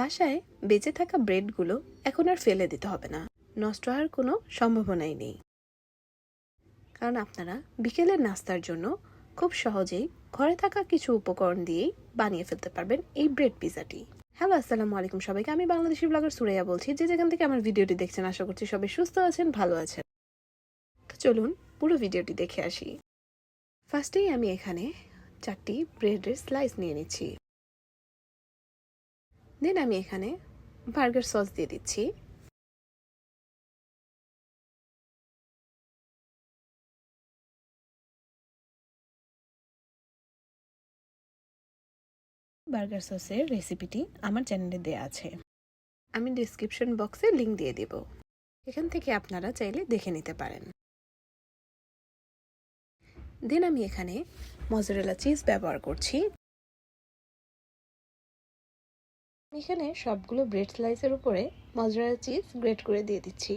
বাসায় বেঁচে থাকা ব্রেডগুলো এখন আর ফেলে দিতে হবে না। নষ্ট হওয়ার কোনো সম্ভাবনাই নেই। কারণ আপনারা বিকেলের নাস্তার জন্য খুব সহজেই ঘরে থাকা কিছু উপকরণ দিয়েই বানিয়ে ফেলতে পারবেন এই ব্রেড পিজাটি হ্যালো, আসসালামু আলাইকুম সবাইকে। আমি বাংলাদেশি ব্লগার সুরাইয়া বলছি। যে যেখান থেকে আমার ভিডিওটি দেখছেন, আশা করছি সবাই সুস্থ আছেন, ভালো আছেন। তো চলুন পুরো ভিডিওটি দেখে আসি। ফার্স্টেই আমি এখানে চারটি ব্রেডের স্লাইস নিয়ে নিচ্ছি। দেন আমি এখানে বার্গার সস দিয়ে দিচ্ছি। বার্গার সসের রেসিপিটি আমার চ্যানেলে দেওয়া আছে। আমি ডিসক্রিপশন বক্সে লিংক দিয়ে দেব। এখান থেকে আপনারা চাইলে দেখে নিতে পারেন। দেন আমি এখানে মজারেলা চিজ ব্যবহার করছি। এখানে সবগুলো ব্রেড স্লাইসের উপরে মজারেলা চিজ গ্রেট করে দিয়ে দিচ্ছি।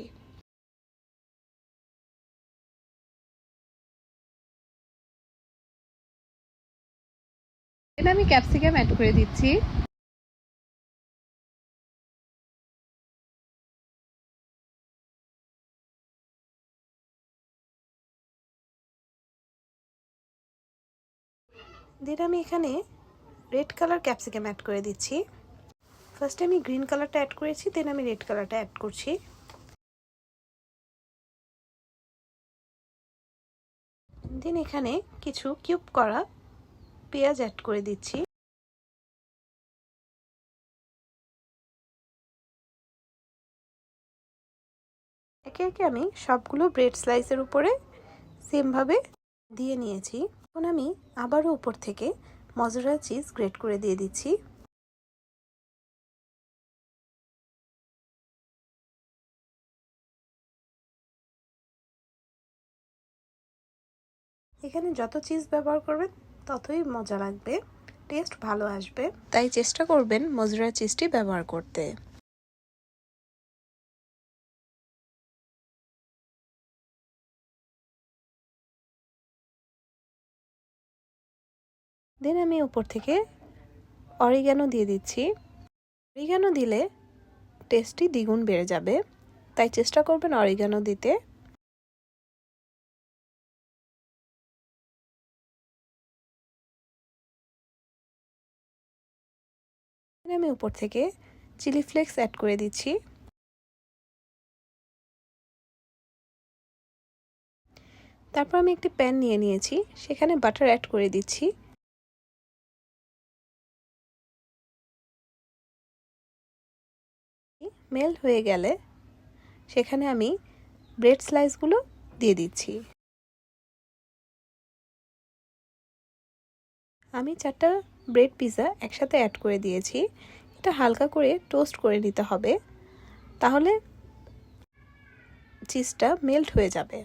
এটা আমি ক্যাপসিকাম অ্যাড করে দিচ্ছি। দেন আমি এখানে রেড কালার ক্যাপসিকাম অ্যাড করে দিচ্ছি। ফার্স্টে আমি গ্রিন কালারটা অ্যাড করেছি দেন আমি রেড কালারটা অ্যাড করছি। দেন এখানে কিছু কিউব করা পেঁয়াজ অ্যাড করে দিচ্ছি। একে একে আমি সবগুলো ব্রেড স্লাইসের উপরে সেমভাবে দিয়ে নিয়েছি। এখন আমি আবারও উপর থেকে মজুরা চিজ গ্রেট করে দিয়ে দিচ্ছি। এখানে যত চিজ ব্যবহার করবেন ততই মজা লাগবে টেস্ট ভালো আসবে। তাই চেষ্টা করবেন মজুরা চিজটি ব্যবহার করতে। দেন আমি উপর থেকে অরিগ্যানো দিয়ে দিচ্ছি। অরিগ্যানো দিলে টেস্টটি দ্বিগুণ বেড়ে যাবে। তাই চেষ্টা করবেন অরিগ্যানো দিতে। আমি উপর থেকে চিলি ফ্লেক্স অ্যাড করে দিচ্ছি। তারপর আমি একটি প্যান নিয়ে নিয়েছি, সেখানে বাটার অ্যাড করে দিচ্ছি। মেল হয়ে গেলে সেখানে আমি ব্রেড স্লাইসগুলো দিয়ে দিচ্ছি। আমি চারটা ব্রেড পিৎজা একসাথে অ্যাড করে দিয়েছি। এটা হালকা করে টোস্ট করে নিতে হবে। তাহলে চিজটা মেল্ট হয়ে যাবে।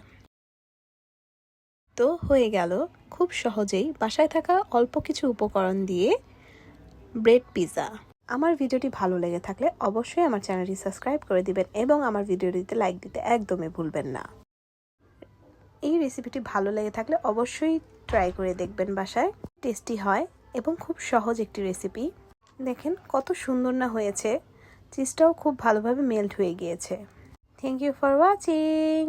তো হয়ে গেল খুব সহজেই বাসায় থাকা অল্প কিছু উপকরণ দিয়ে ব্রেড পিৎজা আমার ভিডিওটি ভালো লেগে থাকলে অবশ্যই আমার চ্যানেলটি সাবস্ক্রাইব করে দিবেন এবং আমার ভিডিওটিতে লাইক দিতে একদমই ভুলবেন না। এই রেসিপিটি ভালো লেগে থাকলে অবশ্যই ট্রাই করে দেখবেন বাসায়। টেস্টি হয়। এবং খুব সহজ একটি রেসিপি দেখেন কত সুন্দর না হয়েছে। চিজটাও খুব ভালোভাবে মেল্ট হয়ে গিয়েছে। Thank you for watching